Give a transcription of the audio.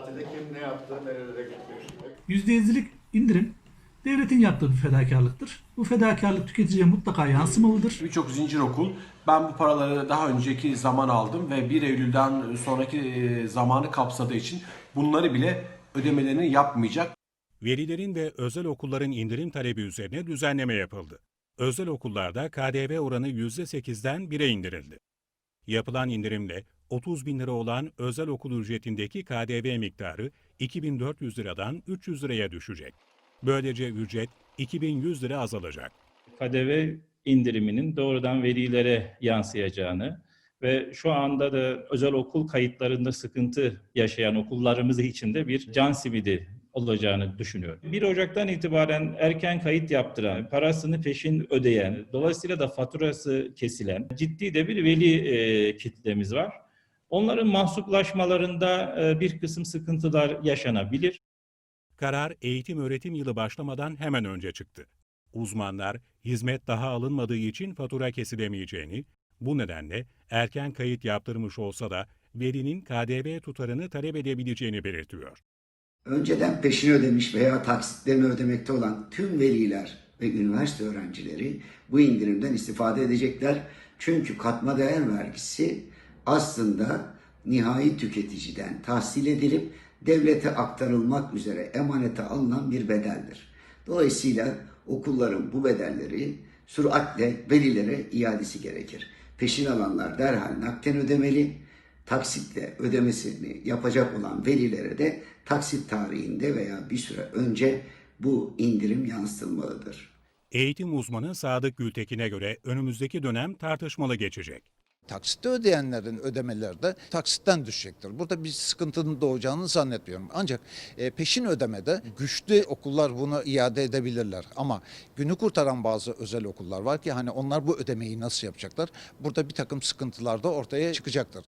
tatile kim ne yaptı, nerelere gitti. %100'lik indirim devletin yaptığı bir fedakarlıktır. Bu fedakarlık tüketiciye mutlaka yansımalıdır. Birçok zincir okul ben bu paraları daha önceki zaman aldım ve 1 Eylül'den sonraki e, zamanı kapsadığı için bunları bile ödemelerini yapmayacak. Velilerin ve özel okulların indirim talebi üzerine düzenleme yapıldı. Özel okullarda KDV oranı %8'den 1'e indirildi. Yapılan indirimle 30 bin lira olan özel okul ücretindeki KDV miktarı 2400 liradan 300 liraya düşecek. Böylece ücret 2100 lira azalacak. KDV indiriminin doğrudan velilere yansıyacağını ve şu anda da özel okul kayıtlarında sıkıntı yaşayan okullarımız için de bir can simidi olacağını düşünüyorum. 1 Ocak'tan itibaren erken kayıt yaptıran, parasını peşin ödeyen, dolayısıyla da faturası kesilen ciddi de bir veli e, kitlemiz var. Onların mahsuplaşmalarında e, bir kısım sıkıntılar yaşanabilir. Karar eğitim öğretim yılı başlamadan hemen önce çıktı. Uzmanlar hizmet daha alınmadığı için fatura kesilemeyeceğini, bu nedenle erken kayıt yaptırmış olsa da velinin KDV tutarını talep edebileceğini belirtiyor. Önceden peşin ödemiş veya taksitlerini ödemekte olan tüm veliler ve üniversite öğrencileri bu indirimden istifade edecekler. Çünkü katma değer vergisi aslında nihai tüketiciden tahsil edilip devlete aktarılmak üzere emanete alınan bir bedeldir. Dolayısıyla okulların bu bedelleri süratle velilere iadesi gerekir. Peşin alanlar derhal nakden ödemeli, taksitle ödemesini yapacak olan velilere de taksit tarihinde veya bir süre önce bu indirim yansıtılmalıdır. Eğitim uzmanı Sadık Gültekin'e göre önümüzdeki dönem tartışmalı geçecek. Taksitte ödeyenlerin ödemeleri de taksitten düşecektir. Burada bir sıkıntının doğacağını zannetmiyorum. Ancak e, peşin ödemede güçlü okullar bunu iade edebilirler. Ama günü kurtaran bazı özel okullar var ki hani onlar bu ödemeyi nasıl yapacaklar? Burada bir takım sıkıntılar da ortaya çıkacaktır.